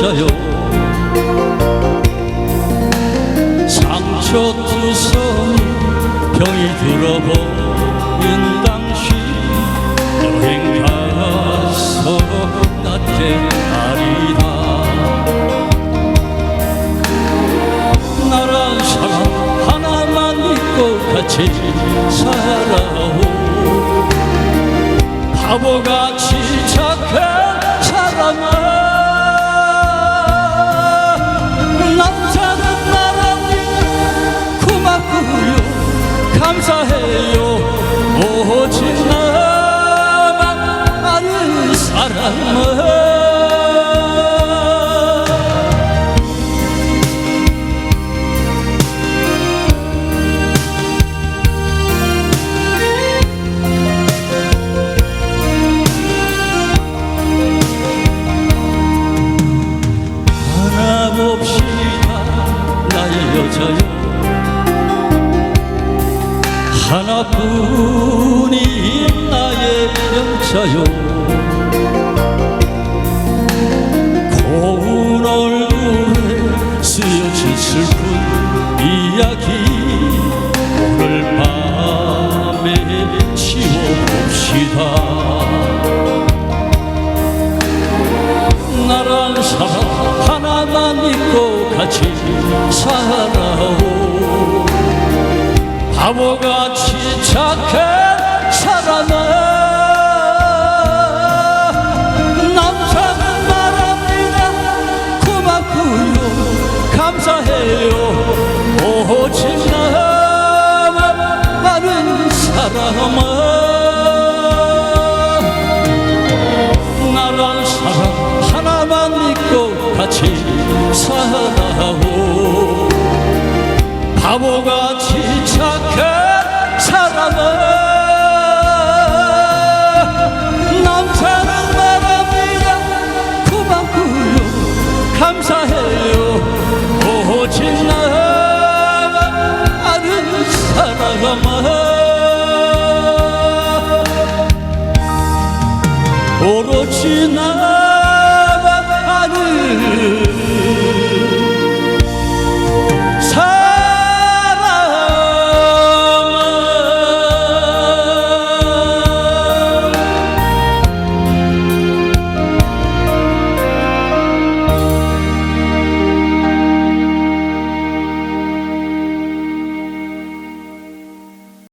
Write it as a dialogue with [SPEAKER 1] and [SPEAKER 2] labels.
[SPEAKER 1] 열자여 상처 투성이 병이 들어버린 당신 여행 가서 낮게 아리다. 나란 사람 하나만 믿고 같이 살아오. 바보같이 착 봅시다. 나의 여자여. 하나뿐인 나의 영자여. 고운 얼굴에 쓰여진 슬픈 이야기 하나만 믿고 같이 살아오. 바보같이 착한 감사하고 바보같이 착해 살아나 남자는 말합니다 고맙고요 감사해요. 오직 나 아는 사랑만